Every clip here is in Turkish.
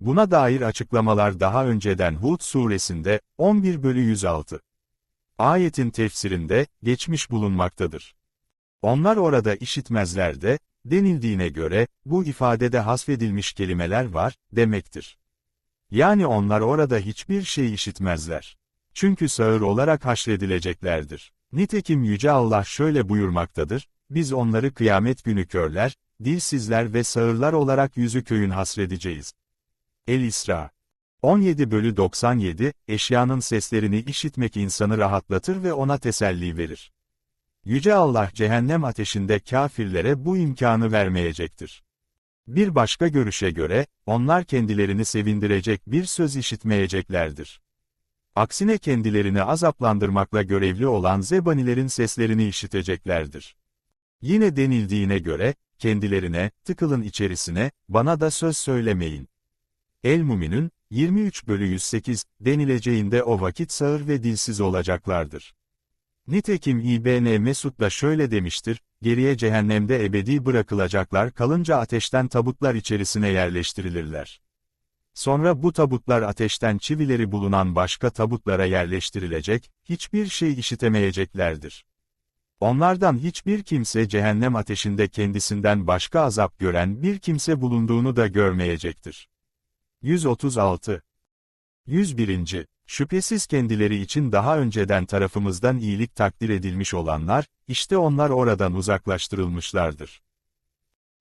Buna dair açıklamalar daha önceden Hud suresinde 11 bölü 106. Ayetin tefsirinde geçmiş bulunmaktadır. Onlar orada işitmezler de, denildiğine göre, bu ifadede hasfedilmiş kelimeler var, demektir. Yani onlar orada hiçbir şey işitmezler. Çünkü sağır olarak haşredileceklerdir. Nitekim Yüce Allah şöyle buyurmaktadır, biz onları kıyamet günü körler, dilsizler ve sağırlar olarak yüzü köyün hasredeceğiz. El-İsra 17 bölü 97, eşyanın seslerini işitmek insanı rahatlatır ve ona teselli verir. Yüce Allah cehennem ateşinde kafirlere bu imkanı vermeyecektir. Bir başka görüşe göre, onlar kendilerini sevindirecek bir söz işitmeyeceklerdir. Aksine kendilerini azaplandırmakla görevli olan zebanilerin seslerini işiteceklerdir. Yine denildiğine göre, kendilerine, tıkılın içerisine, bana da söz söylemeyin. El-Mümin'ün, 23 bölü 108, denileceğinde o vakit sağır ve dilsiz olacaklardır. Nitekim İBN Mesud da şöyle demiştir, geriye cehennemde ebedi bırakılacaklar kalınca ateşten tabutlar içerisine yerleştirilirler. Sonra bu tabutlar ateşten çivileri bulunan başka tabutlara yerleştirilecek, hiçbir şey işitemeyeceklerdir. Onlardan hiçbir kimse cehennem ateşinde kendisinden başka azap gören bir kimse bulunduğunu da görmeyecektir. 136 101. Şüphesiz kendileri için daha önceden tarafımızdan iyilik takdir edilmiş olanlar, işte onlar oradan uzaklaştırılmışlardır.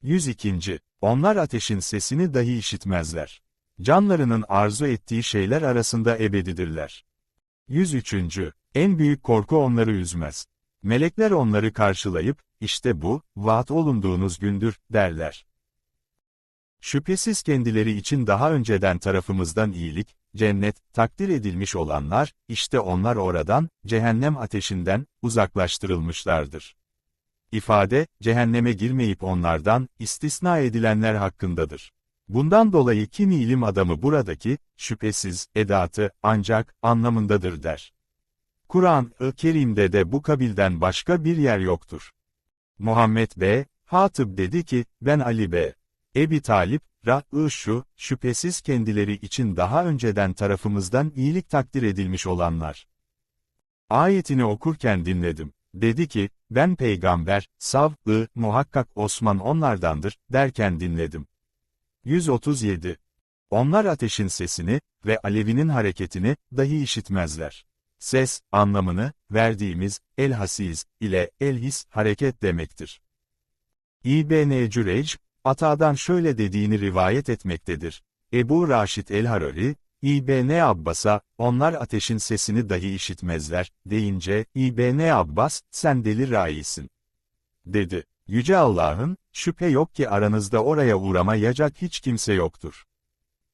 102. Onlar ateşin sesini dahi işitmezler. Canlarının arzu ettiği şeyler arasında ebedidirler. 103. En büyük korku onları üzmez. Melekler onları karşılayıp, işte bu, vaat olunduğunuz gündür, derler. Şüphesiz kendileri için daha önceden tarafımızdan iyilik, cennet, takdir edilmiş olanlar, işte onlar oradan, cehennem ateşinden, uzaklaştırılmışlardır. İfade, cehenneme girmeyip onlardan, istisna edilenler hakkındadır. Bundan dolayı kimi ilim adamı buradaki, şüphesiz, edatı, ancak, anlamındadır der. Kur'an-ı Kerim'de de bu kabilden başka bir yer yoktur. Muhammed B. Hatıb dedi ki, ben Ali B. Ebi Talip, ra şu, şüphesiz kendileri için daha önceden tarafımızdan iyilik takdir edilmiş olanlar. Ayetini okurken dinledim. Dedi ki, ben peygamber, sav-ı, muhakkak Osman onlardandır, derken dinledim. 137. Onlar ateşin sesini ve alevinin hareketini dahi işitmezler. Ses, anlamını, verdiğimiz, el-hasiz ile el-his hareket demektir. İbn Cüreyc, Ata'dan şöyle dediğini rivayet etmektedir. Ebu Raşid el-Harari, İbn Abbas'a, onlar ateşin sesini dahi işitmezler, deyince, İbn Abbas, sen deli raisin. Dedi. Yüce Allah'ın, şüphe yok ki aranızda oraya uğramayacak hiç kimse yoktur.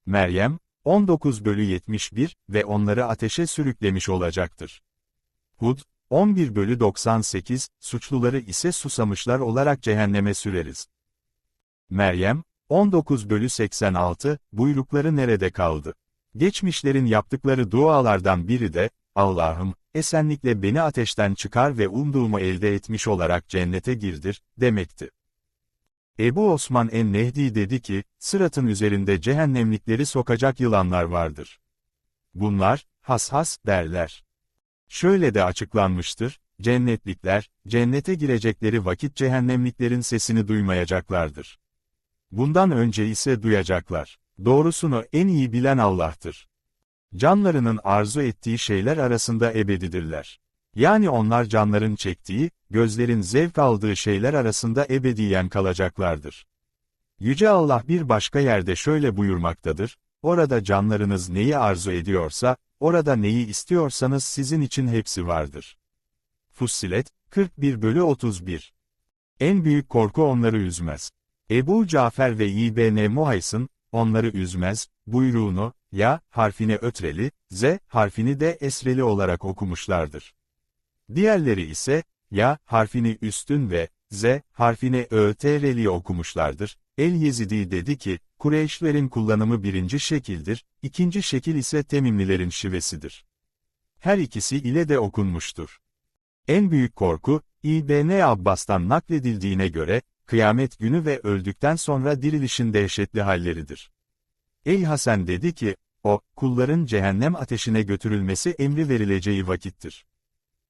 Meryem, 19 bölü 71 ve onları ateşe sürüklemiş olacaktır. Hud, 11 bölü 98, suçluları ise susamışlar olarak cehenneme süreriz. Meryem, 19 bölü 86, buyrukları nerede kaldı? Geçmişlerin yaptıkları dualardan biri de, Allah'ım, esenlikle beni ateşten çıkar ve umduğumu elde etmiş olarak cennete girdir, demekti. Ebu Osman en-Nehdi dedi ki, sıratın üzerinde cehennemlikleri sokacak yılanlar vardır. Bunlar, has has, derler. Şöyle de açıklanmıştır, cennetlikler, cennete girecekleri vakit cehennemliklerin sesini duymayacaklardır. Bundan önce ise duyacaklar. Doğrusunu en iyi bilen Allah'tır. Canlarının arzu ettiği şeyler arasında ebedidirler. Yani onlar canların çektiği, gözlerin zevk aldığı şeyler arasında ebediyen kalacaklardır. Yüce Allah bir başka yerde şöyle buyurmaktadır, orada canlarınız neyi arzu ediyorsa, orada neyi istiyorsanız sizin için hepsi vardır. Fussilet, 41 bölü 31 En büyük korku onları üzmez. Ebu Cafer ve İbn Muhays'ın, onları üzmez, buyruğunu, ya, harfini ötreli, z, harfini de esreli olarak okumuşlardır. Diğerleri ise, ya, harfini üstün ve, z, harfini ötreli okumuşlardır. El-Yezidi dedi ki, Kureyşlerin kullanımı birinci şekildir, ikinci şekil ise Temimlilerin şivesidir. Her ikisi ile de okunmuştur. En büyük korku, İbn Abbas'tan nakledildiğine göre, kıyamet günü ve öldükten sonra dirilişin dehşetli halleridir. Ey Hasan dedi ki, o, kulların cehennem ateşine götürülmesi emri verileceği vakittir.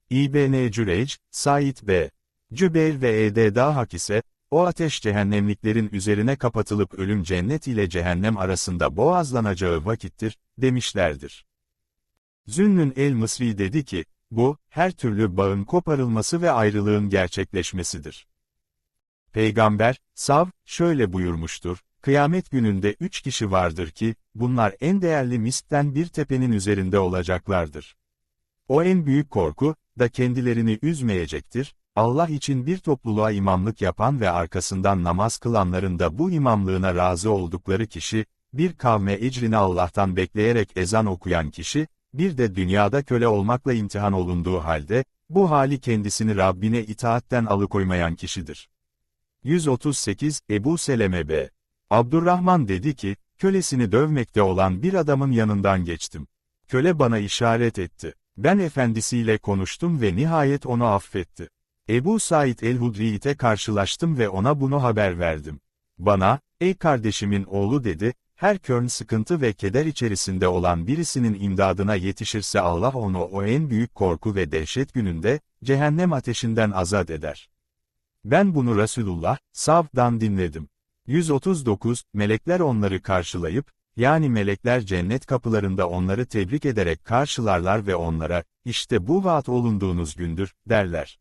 İbn Cüreyc, Said B. Cübeyr ve Ed Dahak ise, o ateş cehennemliklerin üzerine kapatılıp ölüm cennet ile cehennem arasında boğazlanacağı vakittir, demişlerdir. Zünnün el-Mısri dedi ki, bu, her türlü bağın koparılması ve ayrılığın gerçekleşmesidir. Peygamber, Sav, şöyle buyurmuştur, kıyamet gününde üç kişi vardır ki, bunlar en değerli miskten bir tepenin üzerinde olacaklardır. O en büyük korku, da kendilerini üzmeyecektir, Allah için bir topluluğa imamlık yapan ve arkasından namaz kılanların da bu imamlığına razı oldukları kişi, bir kavme ecrini Allah'tan bekleyerek ezan okuyan kişi, bir de dünyada köle olmakla imtihan olunduğu halde, bu hali kendisini Rabbine itaatten alıkoymayan kişidir. 138 Ebu Seleme B. Abdurrahman dedi ki, kölesini dövmekte olan bir adamın yanından geçtim. Köle bana işaret etti. Ben efendisiyle konuştum ve nihayet onu affetti. Ebu Said el-Hudri'ite karşılaştım ve ona bunu haber verdim. Bana, ey kardeşimin oğlu dedi, her körn sıkıntı ve keder içerisinde olan birisinin imdadına yetişirse Allah onu o en büyük korku ve dehşet gününde, cehennem ateşinden azat eder. Ben bunu Resulullah, Sav'dan dinledim. 139, melekler onları karşılayıp, yani melekler cennet kapılarında onları tebrik ederek karşılarlar ve onlara, işte bu vaat olunduğunuz gündür, derler.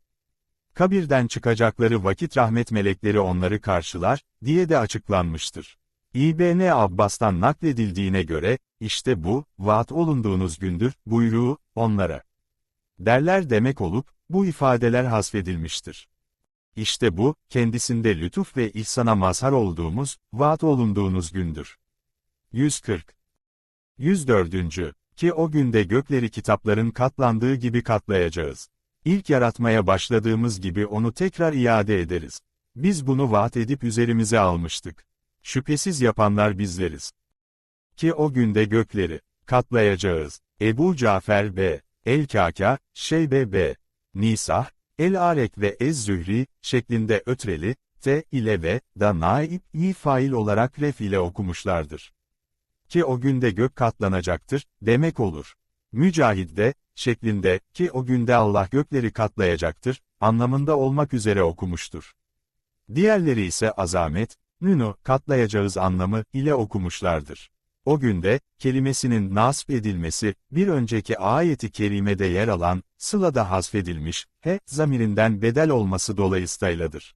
Kabirden çıkacakları vakit rahmet melekleri onları karşılar, diye de açıklanmıştır. İBN Abbas'tan nakledildiğine göre, işte bu, vaat olunduğunuz gündür, buyruğu, onlara. Derler demek olup, bu ifadeler hasfedilmiştir. İşte bu, kendisinde lütuf ve ihsana mazhar olduğumuz, vaat olunduğunuz gündür. 140. 104. Ki o günde gökleri kitapların katlandığı gibi katlayacağız. İlk yaratmaya başladığımız gibi onu tekrar iade ederiz. Biz bunu vaat edip üzerimize almıştık. Şüphesiz yapanlar bizleriz. Ki o günde gökleri katlayacağız. Ebu Cafer B. El-Kaka, Şeybe B. Nisah, El-Arek ve Ez-Zühri, şeklinde ötreli, T ile ve, da naib, i fail olarak ref ile okumuşlardır. Ki o günde gök katlanacaktır, demek olur. Mücahid de, şeklinde, ki o günde Allah gökleri katlayacaktır, anlamında olmak üzere okumuştur. Diğerleri ise azamet, nünu, katlayacağız anlamı ile okumuşlardır. O günde, kelimesinin nasp edilmesi, bir önceki ayeti kerimede yer alan, sılada hasfedilmiş, he, zamirinden bedel olması dolayısıyladır.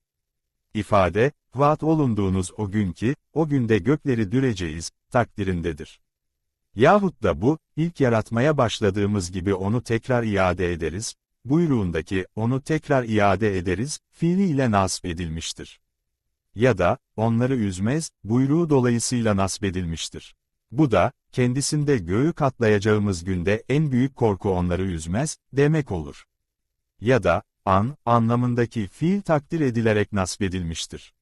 İfade, vaat olunduğunuz o gün ki, o günde gökleri düreceğiz, takdirindedir. Yahut da bu, ilk yaratmaya başladığımız gibi onu tekrar iade ederiz, buyruğundaki, onu tekrar iade ederiz, fiiliyle nasp edilmiştir. Ya da, onları üzmez, buyruğu dolayısıyla nasbedilmiştir. Bu da, kendisinde göğü katlayacağımız günde en büyük korku onları üzmez, demek olur. Ya da, an, anlamındaki fiil takdir edilerek nasbedilmiştir.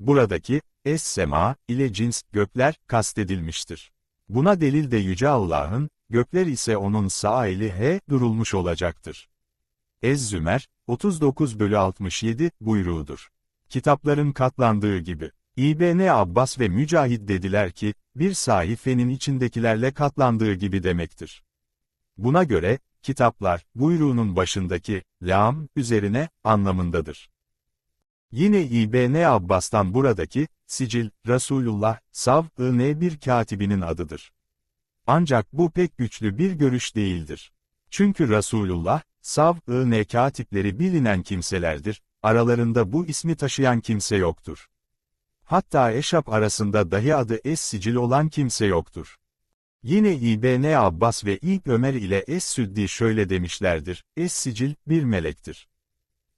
Buradaki, es-sema, ile cins, gökler, kastedilmiştir. Buna delil de Yüce Allah'ın, gökler ise onun sağ eli he, durulmuş olacaktır. Ez-Zümer, 39 bölü 67, buyruğudur. Kitapların katlandığı gibi. İbn Abbas ve Mücahid dediler ki, bir sayfenin içindekilerle katlandığı gibi demektir. Buna göre, kitaplar, buyruğunun başındaki, lam, üzerine, anlamındadır. Yine İbn Abbas'tan buradaki, sicil, Resulullah, sav, ı bir katibinin adıdır. Ancak bu pek güçlü bir görüş değildir. Çünkü Resulullah, sav, ı katipleri bilinen kimselerdir, aralarında bu ismi taşıyan kimse yoktur. Hatta Eşap arasında dahi adı Es-Sicil olan kimse yoktur. Yine İbn Abbas ve İlk Ömer ile Es-Süddi şöyle demişlerdir, Es-Sicil, bir melektir.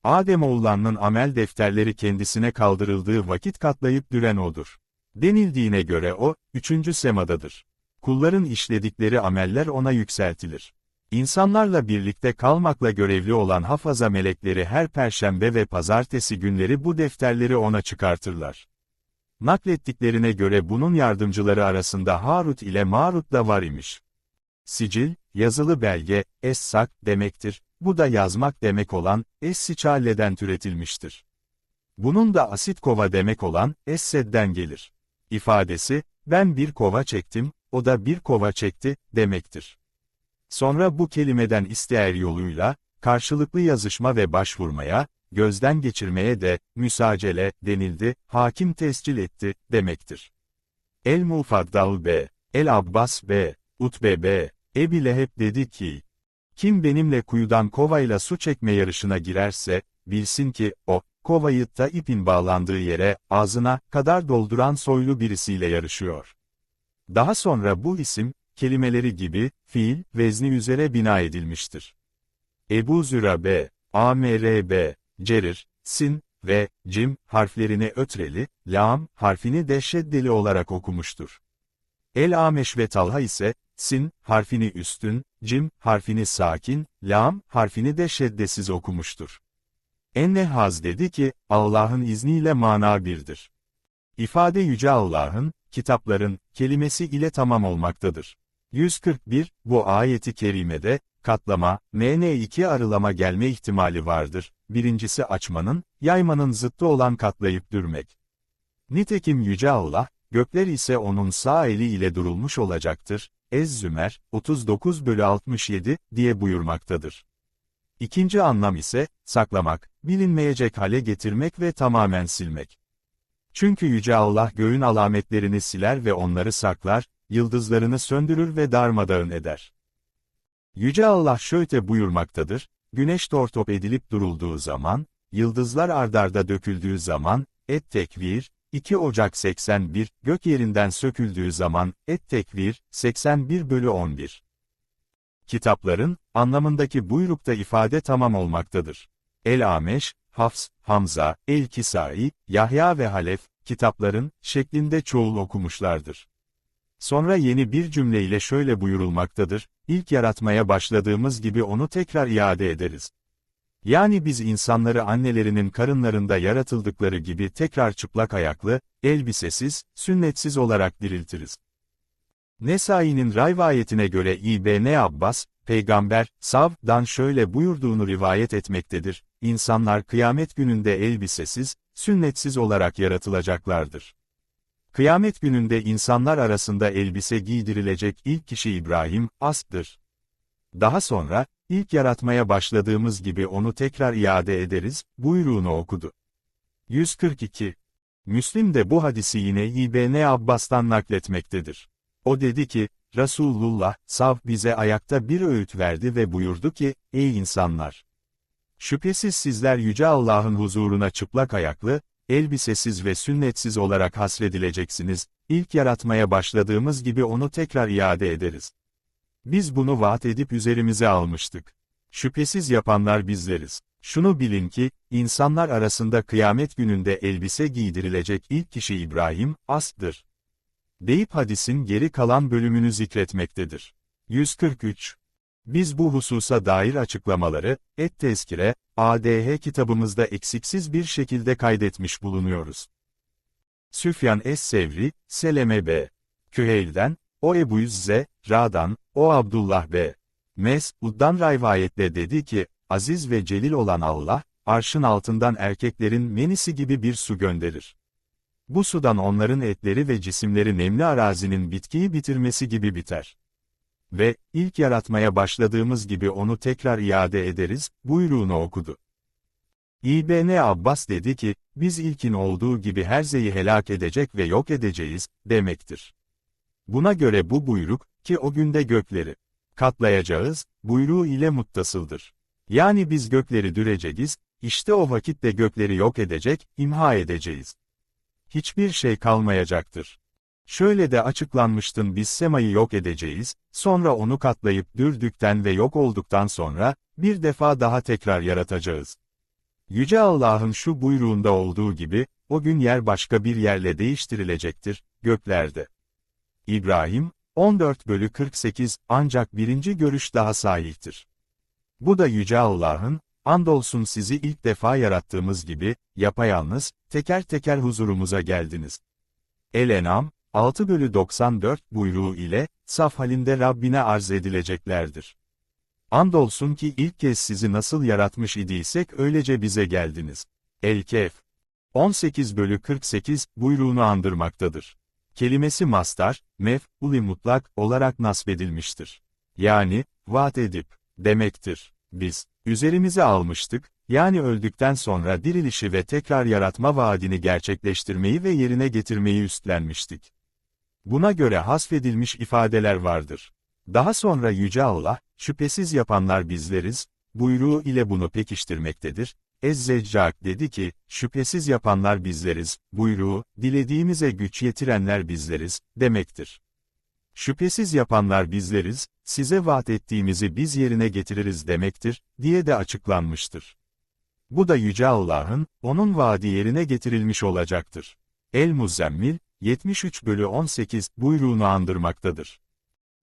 Ademoğullarının amel defterleri kendisine kaldırıldığı vakit katlayıp düren odur. Denildiğine göre o, üçüncü semadadır. Kulların işledikleri ameller ona yükseltilir. İnsanlarla birlikte kalmakla görevli olan hafaza melekleri her perşembe ve pazartesi günleri bu defterleri ona çıkartırlar. Naklettiklerine göre bunun yardımcıları arasında Harut ile Marut da var imiş. Sicil, yazılı belge, es-sak demektir, bu da yazmak demek olan, es-sicalleden türetilmiştir. Bunun da asit kova demek olan, es-sedden gelir. İfadesi, ben bir kova çektim, o da bir kova çekti, demektir. Sonra bu kelimeden isteğer yoluyla, karşılıklı yazışma ve başvurmaya, gözden geçirmeye de, müsacele, denildi, hakim tescil etti, demektir. El-Mufaddal B. El-Abbas B. Utbe B. Ebi Leheb dedi ki, kim benimle kuyudan kovayla su çekme yarışına girerse, bilsin ki, o, kovayı da ipin bağlandığı yere, ağzına, kadar dolduran soylu birisiyle yarışıyor. Daha sonra bu isim, kelimeleri gibi, fiil, vezni üzere bina edilmiştir. Ebu Züra B, AMR B, Cerir, Sin ve Cim harflerini ötreli, Lam harfini de şeddeli olarak okumuştur. El Ameş ve Talha ise, Sin harfini üstün, Cim harfini sakin, Lam harfini de şeddesiz okumuştur. Ennehaz dedi ki, Allah'ın izniyle mana birdir. İfade Yüce Allah'ın, kitapların, kelimesi ile tamam olmaktadır. 141, bu ayeti kerimede, katlama, MN2 arılama gelme ihtimali vardır. Birincisi açmanın, yaymanın zıttı olan katlayıp dürmek. Nitekim Yüce Allah, gökler ise onun sağ eli ile durulmuş olacaktır. Ez-Zümer, 39 bölü 67, diye buyurmaktadır. İkinci anlam ise, saklamak, bilinmeyecek hale getirmek ve tamamen silmek. Çünkü Yüce Allah göğün alametlerini siler ve onları saklar, yıldızlarını söndürür ve darmadağın eder. Yüce Allah şöyle buyurmaktadır, güneş tortop edilip durulduğu zaman, yıldızlar ardarda döküldüğü zaman, et tekvir, 2 Ocak 81, gök yerinden söküldüğü zaman, et tekvir, 81 bölü 11. Kitapların, anlamındaki buyrukta ifade tamam olmaktadır. El-Ameş, Hafs, Hamza, El-Kisai, Yahya ve Halef, kitapların, şeklinde çoğul okumuşlardır. Sonra yeni bir cümleyle şöyle buyurulmaktadır, ilk yaratmaya başladığımız gibi onu tekrar iade ederiz. Yani biz insanları annelerinin karınlarında yaratıldıkları gibi tekrar çıplak ayaklı, elbisesiz, sünnetsiz olarak diriltiriz. Nesai'nin rivayetine göre İbn Abbas, peygamber, Sav'dan şöyle buyurduğunu rivayet etmektedir, İnsanlar kıyamet gününde elbisesiz, sünnetsiz olarak yaratılacaklardır. Kıyamet gününde insanlar arasında elbise giydirilecek ilk kişi İbrahim, As'tır. Daha sonra, ilk yaratmaya başladığımız gibi onu tekrar iade ederiz, buyruğunu okudu. 142. Müslim de bu hadisi yine İbn Abbas'tan nakletmektedir. O dedi ki, Resulullah, sav bize ayakta bir öğüt verdi ve buyurdu ki, ey insanlar! Şüphesiz sizler Yüce Allah'ın huzuruna çıplak ayaklı, elbisesiz ve sünnetsiz olarak hasredileceksiniz, ilk yaratmaya başladığımız gibi onu tekrar iade ederiz. Biz bunu vaat edip üzerimize almıştık. Şüphesiz yapanlar bizleriz. Şunu bilin ki, insanlar arasında kıyamet gününde elbise giydirilecek ilk kişi İbrahim, As'tır. Deyip hadisin geri kalan bölümünü zikretmektedir. 143 biz bu hususa dair açıklamaları, Et Tezkire, ADH kitabımızda eksiksiz bir şekilde kaydetmiş bulunuyoruz. Süfyan Es-Sevri, Seleme B. Küheyl'den, o Ebu Yüzze, Ra'dan, o Abdullah B. Mes'ud'dan rivayetle dedi ki, aziz ve celil olan Allah, arşın altından erkeklerin menisi gibi bir su gönderir. Bu sudan onların etleri ve cisimleri nemli arazinin bitkiyi bitirmesi gibi biter ve, ilk yaratmaya başladığımız gibi onu tekrar iade ederiz, buyruğunu okudu. İbn Abbas dedi ki, biz ilkin olduğu gibi her zeyi helak edecek ve yok edeceğiz, demektir. Buna göre bu buyruk, ki o günde gökleri katlayacağız, buyruğu ile muttasıldır. Yani biz gökleri düreceğiz, işte o vakitte gökleri yok edecek, imha edeceğiz. Hiçbir şey kalmayacaktır. Şöyle de açıklanmıştın biz Sema'yı yok edeceğiz, sonra onu katlayıp dürdükten ve yok olduktan sonra, bir defa daha tekrar yaratacağız. Yüce Allah'ın şu buyruğunda olduğu gibi, o gün yer başka bir yerle değiştirilecektir, göklerde. İbrahim, 14 bölü 48, ancak birinci görüş daha sahihtir. Bu da Yüce Allah'ın, andolsun sizi ilk defa yarattığımız gibi, yapayalnız, teker teker huzurumuza geldiniz. El-Enam, 6 bölü 94 buyruğu ile, saf halinde Rabbine arz edileceklerdir. Andolsun ki ilk kez sizi nasıl yaratmış idiysek öylece bize geldiniz. El-Kehf 18 bölü 48 buyruğunu andırmaktadır. kelimesi mastar, mef, uli mutlak olarak nasbedilmiştir. Yani, vaat edip, demektir. Biz, üzerimize almıştık, yani öldükten sonra dirilişi ve tekrar yaratma vaadini gerçekleştirmeyi ve yerine getirmeyi üstlenmiştik. Buna göre hasfedilmiş ifadeler vardır. Daha sonra Yüce Allah, şüphesiz yapanlar bizleriz, buyruğu ile bunu pekiştirmektedir. Ezzeccak dedi ki, şüphesiz yapanlar bizleriz, buyruğu, dilediğimize güç yetirenler bizleriz, demektir. Şüphesiz yapanlar bizleriz, size vaat ettiğimizi biz yerine getiririz demektir, diye de açıklanmıştır. Bu da Yüce Allah'ın, onun vaadi yerine getirilmiş olacaktır. El-Muzzemmil, 73 bölü 18 buyruğunu andırmaktadır.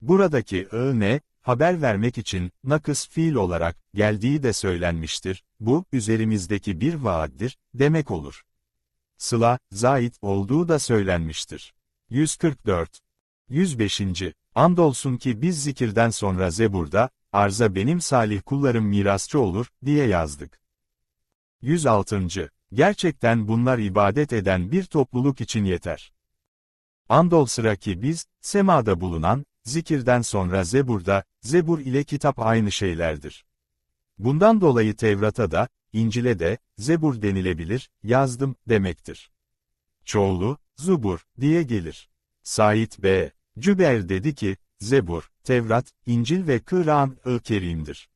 Buradaki ne haber vermek için, nakıs fiil olarak, geldiği de söylenmiştir, bu, üzerimizdeki bir vaattir, demek olur. Sıla, zait olduğu da söylenmiştir. 144. 105. Andolsun ki biz zikirden sonra Zebur'da, arza benim salih kullarım mirasçı olur, diye yazdık. 106. Gerçekten bunlar ibadet eden bir topluluk için yeter. Andol sıra ki biz, semada bulunan, zikirden sonra Zebur'da, Zebur ile kitap aynı şeylerdir. Bundan dolayı Tevrat'a da, İncil'e de, Zebur denilebilir, yazdım, demektir. Çoğulu, Zubur, diye gelir. Said B. Cüber dedi ki, Zebur, Tevrat, İncil ve Kıran-ı Kerim'dir.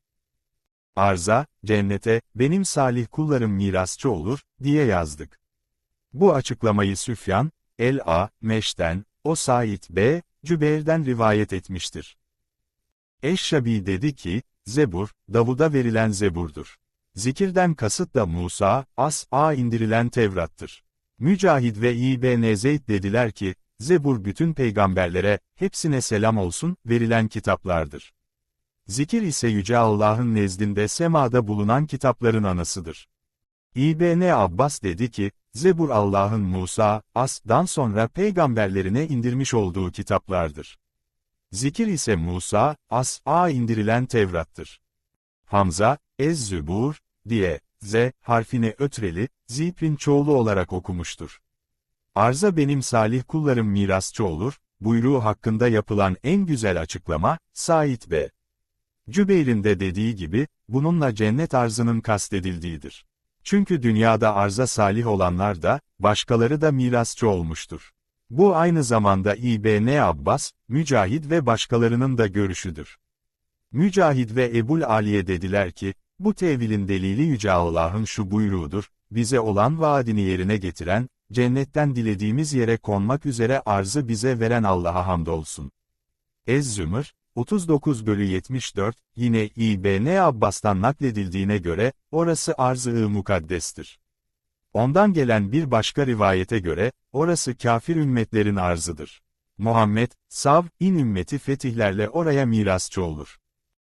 Arza, cennete, benim salih kullarım mirasçı olur, diye yazdık. Bu açıklamayı Süfyan, El-A, Meş'ten, o Said B. Cübeyr'den rivayet etmiştir. Eşşabi dedi ki, Zebur, Davud'a verilen Zebur'dur. Zikirden kasıt da Musa, As-A indirilen Tevrat'tır. Mücahid ve İbn Zeyd dediler ki, Zebur bütün peygamberlere, hepsine selam olsun, verilen kitaplardır. Zikir ise Yüce Allah'ın nezdinde semada bulunan kitapların anasıdır. İbn Abbas dedi ki, Zebur Allah'ın Musa, As'dan sonra peygamberlerine indirmiş olduğu kitaplardır. Zikir ise Musa, As'a indirilen Tevrat'tır. Hamza, Ez-Zübur, diye, Z, harfine ötreli, Zip'in çoğulu olarak okumuştur. Arza benim salih kullarım mirasçı olur, buyruğu hakkında yapılan en güzel açıklama, Said B. Cübeyr'in de dediği gibi, bununla cennet arzının kastedildiğidir. Çünkü dünyada arza salih olanlar da, başkaları da mirasçı olmuştur. Bu aynı zamanda İbn Abbas, Mücahid ve başkalarının da görüşüdür. Mücahid ve Ebul Aliye dediler ki, bu tevilin delili Yüce Allah'ın şu buyruğudur, bize olan vaadini yerine getiren, cennetten dilediğimiz yere konmak üzere arzı bize veren Allah'a hamdolsun. Ez-Zümür, 39 bölü 74, yine İbn Abbas'tan nakledildiğine göre, orası arz-ı mukaddestir. Ondan gelen bir başka rivayete göre, orası kafir ümmetlerin arzıdır. Muhammed, Sav, in ümmeti fetihlerle oraya mirasçı olur.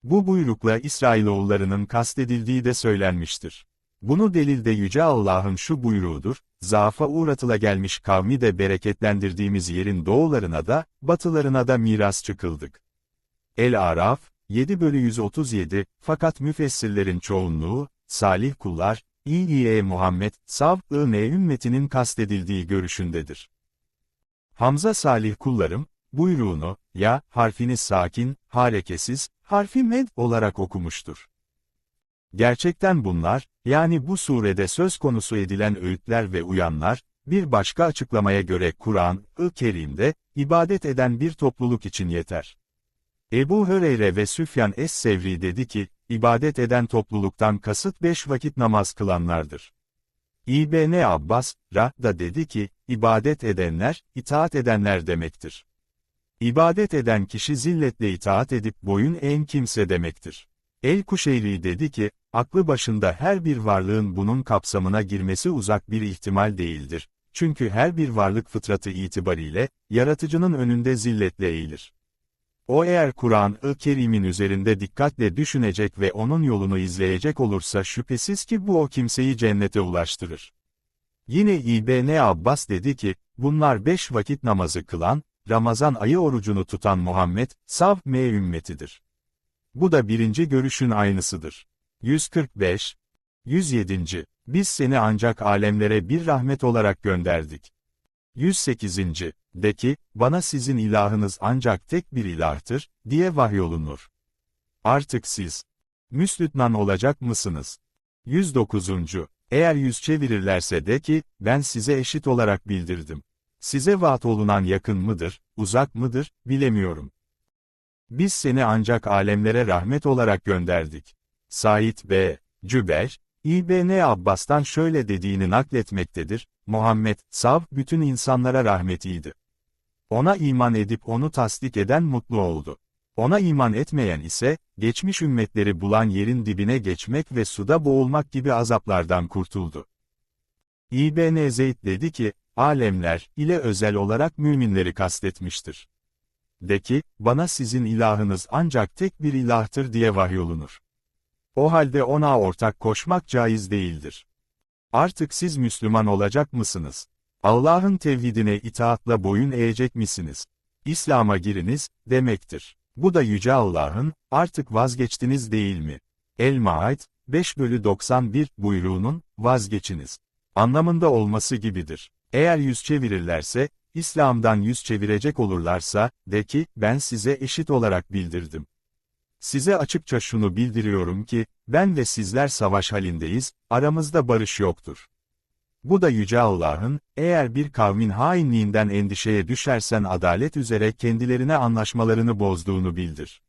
Bu buyrukla İsrailoğullarının kastedildiği de söylenmiştir. Bunu delilde Yüce Allah'ın şu buyruğudur, zaafa uğratıla gelmiş kavmi de bereketlendirdiğimiz yerin doğularına da, batılarına da miras çıkıldık. El-Araf, 7 bölü 137, fakat müfessirlerin çoğunluğu, salih kullar, İİE Muhammed, Sav-ı ümmetinin kastedildiği görüşündedir. Hamza salih kullarım, buyruğunu, ya, harfini sakin, hareketsiz, harfi med olarak okumuştur. Gerçekten bunlar, yani bu surede söz konusu edilen öğütler ve uyanlar, bir başka açıklamaya göre Kur'an-ı Kerim'de, ibadet eden bir topluluk için yeter. Ebu Höreyre ve Süfyan Es-Sevri dedi ki, ibadet eden topluluktan kasıt beş vakit namaz kılanlardır. İbn Abbas, Ra, da dedi ki, ibadet edenler, itaat edenler demektir. İbadet eden kişi zilletle itaat edip boyun eğen kimse demektir. El-Kuşeyri dedi ki, aklı başında her bir varlığın bunun kapsamına girmesi uzak bir ihtimal değildir. Çünkü her bir varlık fıtratı itibariyle, yaratıcının önünde zilletle eğilir. O eğer Kur'an-ı Kerim'in üzerinde dikkatle düşünecek ve onun yolunu izleyecek olursa şüphesiz ki bu o kimseyi cennete ulaştırır. Yine İbn Abbas dedi ki, bunlar beş vakit namazı kılan, Ramazan ayı orucunu tutan Muhammed, Sav M ümmetidir. Bu da birinci görüşün aynısıdır. 145 107. Biz seni ancak alemlere bir rahmet olarak gönderdik. 108. De ki, bana sizin ilahınız ancak tek bir ilahtır, diye vahyolunur. Artık siz, Müslüman olacak mısınız? 109. Eğer yüz çevirirlerse de ki, ben size eşit olarak bildirdim. Size vaat olunan yakın mıdır, uzak mıdır, bilemiyorum. Biz seni ancak alemlere rahmet olarak gönderdik. Said B. Cüber, İbn Abbas'tan şöyle dediğini nakletmektedir, Muhammed, sav, bütün insanlara rahmetiydi. Ona iman edip onu tasdik eden mutlu oldu. Ona iman etmeyen ise, geçmiş ümmetleri bulan yerin dibine geçmek ve suda boğulmak gibi azaplardan kurtuldu. İbn Zeyd dedi ki, alemler ile özel olarak müminleri kastetmiştir. De ki, bana sizin ilahınız ancak tek bir ilahtır diye vahyolunur. O halde ona ortak koşmak caiz değildir. Artık siz Müslüman olacak mısınız? Allah'ın tevhidine itaatla boyun eğecek misiniz? İslam'a giriniz, demektir. Bu da Yüce Allah'ın, artık vazgeçtiniz değil mi? El-Maid, 5 bölü 91 buyruğunun, vazgeçiniz. Anlamında olması gibidir. Eğer yüz çevirirlerse, İslam'dan yüz çevirecek olurlarsa, de ki, ben size eşit olarak bildirdim. Size açıkça şunu bildiriyorum ki, ben ve sizler savaş halindeyiz, aramızda barış yoktur. Bu da Yüce Allah'ın, eğer bir kavmin hainliğinden endişeye düşersen adalet üzere kendilerine anlaşmalarını bozduğunu bildir.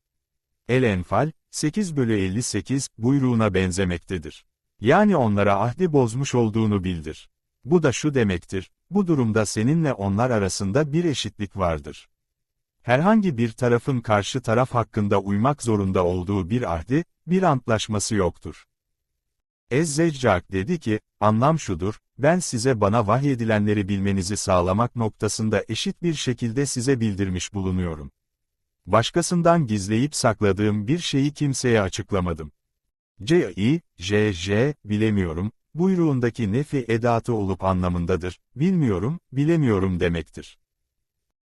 El-Enfal, 8 bölü 58, buyruğuna benzemektedir. Yani onlara ahdi bozmuş olduğunu bildir. Bu da şu demektir, bu durumda seninle onlar arasında bir eşitlik vardır. Herhangi bir tarafın karşı taraf hakkında uymak zorunda olduğu bir ahdi, bir antlaşması yoktur. Ez-Zeccak dedi ki, anlam şudur, ben size bana vahyedilenleri bilmenizi sağlamak noktasında eşit bir şekilde size bildirmiş bulunuyorum. Başkasından gizleyip sakladığım bir şeyi kimseye açıklamadım. C.I. J.J. bilemiyorum, buyruğundaki nefi edatı olup anlamındadır, bilmiyorum, bilemiyorum demektir.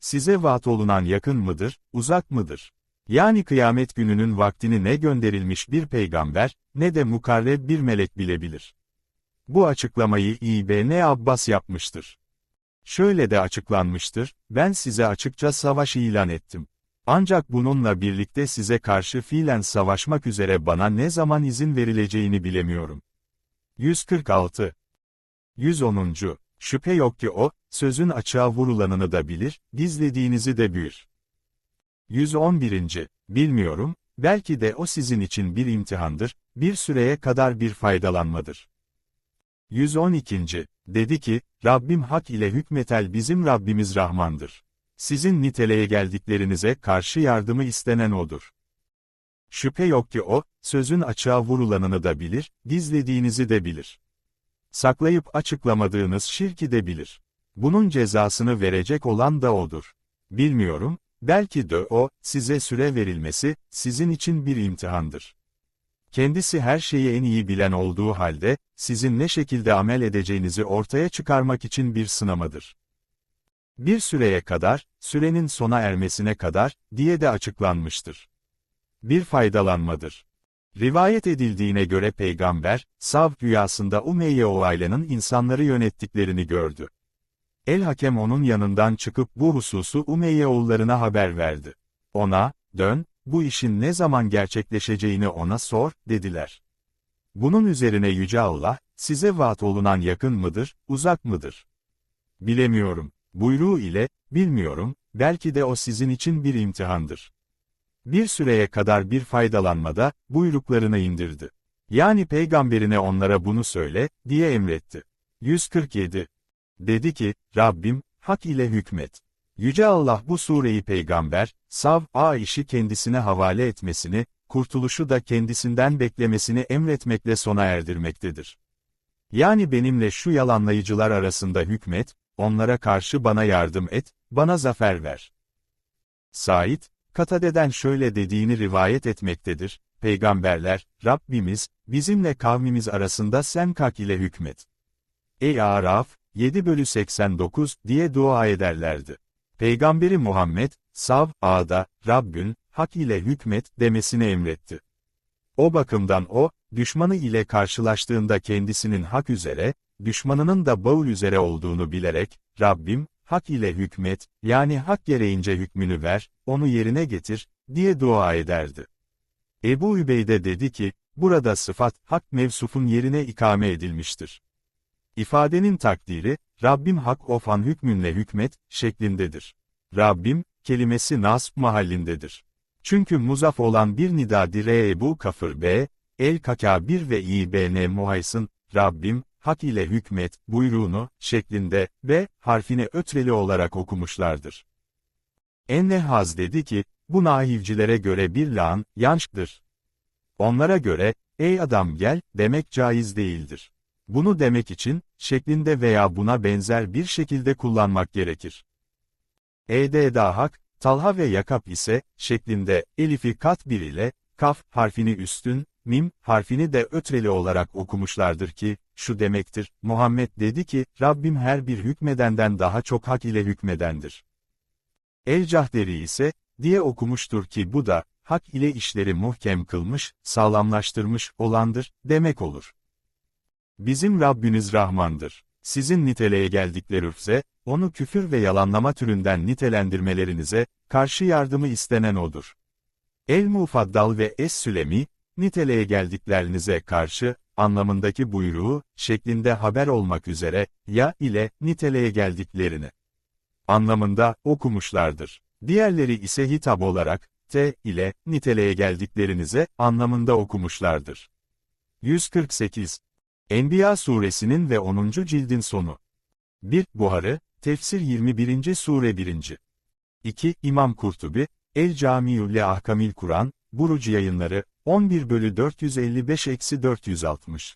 Size vaat olunan yakın mıdır, uzak mıdır? Yani kıyamet gününün vaktini ne gönderilmiş bir peygamber, ne de mukarreb bir melek bilebilir. Bu açıklamayı İBN Abbas yapmıştır. Şöyle de açıklanmıştır, ben size açıkça savaş ilan ettim. Ancak bununla birlikte size karşı fiilen savaşmak üzere bana ne zaman izin verileceğini bilemiyorum. 146 110. Şüphe yok ki o, sözün açığa vurulanını da bilir, gizlediğinizi de bilir. 111. Bilmiyorum, belki de o sizin için bir imtihandır, bir süreye kadar bir faydalanmadır. 112. Dedi ki, Rabbim hak ile hükmetel bizim Rabbimiz Rahmandır. Sizin niteleye geldiklerinize karşı yardımı istenen O'dur. Şüphe yok ki O, sözün açığa vurulanını da bilir, gizlediğinizi de bilir. Saklayıp açıklamadığınız şirki de bilir. Bunun cezasını verecek olan da O'dur. Bilmiyorum, belki de O, size süre verilmesi, sizin için bir imtihandır. Kendisi her şeyi en iyi bilen olduğu halde, sizin ne şekilde amel edeceğinizi ortaya çıkarmak için bir sınamadır. Bir süreye kadar, sürenin sona ermesine kadar, diye de açıklanmıştır. Bir faydalanmadır. Rivayet edildiğine göre peygamber, Sav rüyasında Umeyye oğaylının insanları yönettiklerini gördü. El-Hakem onun yanından çıkıp bu hususu Umeyye oğullarına haber verdi. Ona, dön, bu işin ne zaman gerçekleşeceğini ona sor, dediler. Bunun üzerine Yüce Allah, size vaat olunan yakın mıdır, uzak mıdır? Bilemiyorum. Buyruğu ile, bilmiyorum, belki de o sizin için bir imtihandır. Bir süreye kadar bir faydalanmada, buyruklarını indirdi. Yani peygamberine onlara bunu söyle, diye emretti. 147. Dedi ki, Rabbim, hak ile hükmet. Yüce Allah bu sureyi peygamber, Sav, A işi kendisine havale etmesini, kurtuluşu da kendisinden beklemesini emretmekle sona erdirmektedir. Yani benimle şu yalanlayıcılar arasında hükmet, onlara karşı bana yardım et, bana zafer ver. Said, Katade'den şöyle dediğini rivayet etmektedir, Peygamberler, Rabbimiz, bizimle kavmimiz arasında sen kalk ile hükmet. Ey Araf, 7 bölü 89 diye dua ederlerdi. Peygamberi Muhammed, Sav, A'da, Rabbün, hak ile hükmet demesini emretti. O bakımdan o, düşmanı ile karşılaştığında kendisinin hak üzere, düşmanının da bağıl üzere olduğunu bilerek, Rabbim, hak ile hükmet, yani hak gereğince hükmünü ver, onu yerine getir, diye dua ederdi. Ebu Übeyde dedi ki, burada sıfat, hak mevsufun yerine ikame edilmiştir. İfadenin takdiri, Rabbim hak ofan hükmünle hükmet, şeklindedir. Rabbim, kelimesi nasb mahallindedir. Çünkü muzaf olan bir nida dire Ebu Kafır B, El Kakabir ve İBN Muhaysın, Rabbim, hak ile hükmet, buyruğunu, şeklinde ve harfini ötreli olarak okumuşlardır. Ennehaz dedi ki, bu nahivcilere göre bir lağın, yançtır. Onlara göre, ey adam gel, demek caiz değildir. Bunu demek için, şeklinde veya buna benzer bir şekilde kullanmak gerekir. E'de hak, Talha ve Yakap ise, şeklinde, elifi kat bir ile, kaf harfini üstün, mim harfini de ötreli olarak okumuşlardır ki, şu demektir, Muhammed dedi ki, Rabbim her bir hükmedenden daha çok hak ile hükmedendir. El-Cahderi ise, diye okumuştur ki bu da, hak ile işleri muhkem kılmış, sağlamlaştırmış olandır, demek olur. Bizim Rabbiniz Rahmandır. Sizin niteleye geldikleri ürfse, onu küfür ve yalanlama türünden nitelendirmelerinize, karşı yardımı istenen odur. El-Mufaddal ve Es-Sülemi, niteleye geldiklerinize karşı, anlamındaki buyruğu, şeklinde haber olmak üzere, ya ile, niteleye geldiklerini anlamında okumuşlardır. Diğerleri ise hitap olarak, T ile, niteleye geldiklerinize, anlamında okumuşlardır. 148. Enbiya suresinin ve 10. cildin sonu. 1. Buharı, Tefsir 21. sure 1. 2. İmam Kurtubi, El Camiu le Ahkamil Kur'an, Burucu yayınları, 11 bölü 455-460.